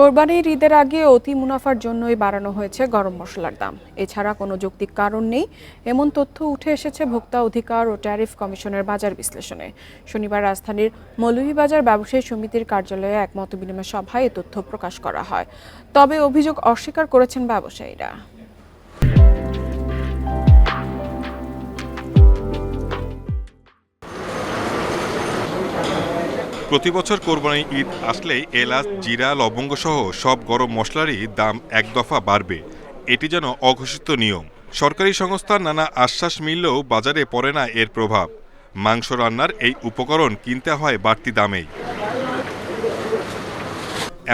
কোরবানির ঈদের আগে অতি মুনাফার জন্যই বাড়ানো হয়েছে গরম মশলার দাম। এছাড়া কোনো যৌক্তিক কারণ নেই। এমন তথ্য উঠে এসেছে ভোক্তা অধিকার ও ট্যারিফ কমিশনের বাজার বিশ্লেষণে। শনিবার রাজধানীর মৌলভীবাজার ব্যবসায়ী সমিতির কার্যালয়ে এক মতবিনিময় সভায় এ তথ্য প্রকাশ করা হয়। তবে অভিযোগ অস্বীকার করেছেন ব্যবসায়ীরা। প্রতি বছর কোরবানি ঈদ আসলেই এলাচ, জিরা, লবঙ্গ সহ সব গরম মশলারই দাম এক দফা বাড়বে। এটি যেন অঘোষিত নিয়ম। সরকারি সংস্থার নানা আশ্বাস মিললেও বাজারে পড়ে না এর প্রভাব। মাংস রান্নার এই উপকরণ কিনতে হয় বাড়তি দামেই।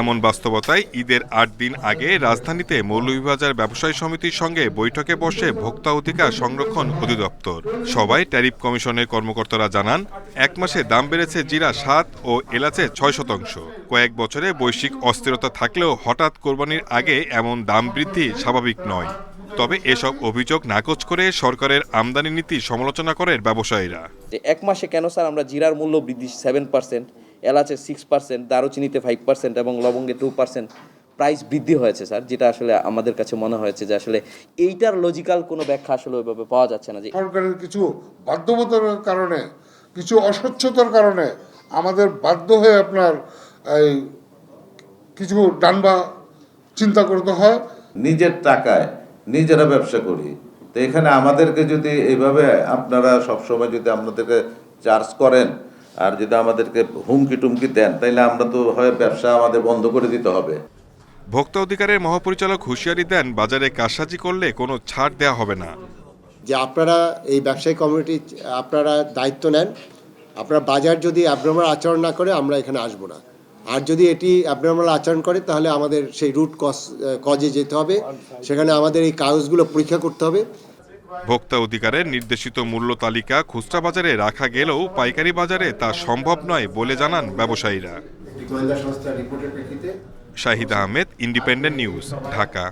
এমন বাস্তবতায় ঈদের আট দিন আগে রাজধানীতে মৌলভীবাজার ব্যবসায়ী সমিতির সঙ্গে বৈঠকে বসে ভোক্তা অধিকার সংরক্ষণ অধিদপ্তর। সবাই ট্যারিফ কমিশনের কর্মকর্তারা জানান, এক মাসে দাম বেড়েছে জিরা সাত ও এলাচে ছয় শতাংশ। কয়েক বছরে বৈশ্বিক অস্থিরতা থাকলেও হঠাৎ কোরবানির আগে এমন দাম বৃদ্ধি স্বাভাবিক নয়। তবে এসব অভিযোগ নাকচ করে সরকারের আমদানি নীতি সমালোচনা করেন ব্যবসায়ীরা। এক মাসে কেন স্যার আমরা জিরার মূল্য বৃদ্ধি সেভেন পার্সেন্ট এলাচে সিক্স পার্সেন্ট দারুচিনিতে ফাইভ পার্সেন্ট এবং লবঙ্গে টু পার্সেন্ট প্রাইস বৃদ্ধি হয়েছে স্যার যেটা আসলে আমাদের কাছে মনে হয়েছে যে আসলে এইটার লজিক্যাল কোনো ব্যাখ্যা আসলে ওইভাবে পাওয়া যাচ্ছে না যে সরকারের কিছু বাধ্যবাধকতার কারণে কিছু অস্বচ্ছতার কারণে আমাদের বাধ্য হয়ে আপনার এই কিছু ডানবা চিন্তা করতে হয়। নিজের টাকায় নিজেরা ব্যবসা করি। তো এখানে আমাদেরকে যদি এইভাবে আপনারা সবসময় যদি আপনাদেরকে চার্জ করেন আর যদি আমাদেরকে হুমকি টুমকি দেন তাইলে আমরা তো হয় ব্যবসা আমাদের বন্ধ করে দিতে হবে। ভোক্তা অধিকারের মহাপরিচালক হুঁশিয়ারি দেন বাজারে কারসাজি করলে কোনো ছাড় দেওয়া হবে না। যে আপনারা এই ব্যবসায়ী কমিউনিটি আপনারা দায়িত্ব নেন আপনারা বাজার যদি অ্যাবনর্মাল আচরণ না করে আমরা এখানে আসব না। আর যদি এটি অ্যাবনর্মাল আচরণ করে তাহলে আমাদের সেই রুট কজ কজে যেতে হবে। সেখানে আমাদের এই কাগজগুলো পরীক্ষা করতে হবে। ভোক্তা অধিকারের নির্দেশিত মূল্য তালিকা খুচরা বাজারে রাখা গেলেও পাইকারি বাজারে তা সম্ভব নয় বলে জানান ব্যবসায়ীরা। Shahid Ahmed Independent News Dhaka.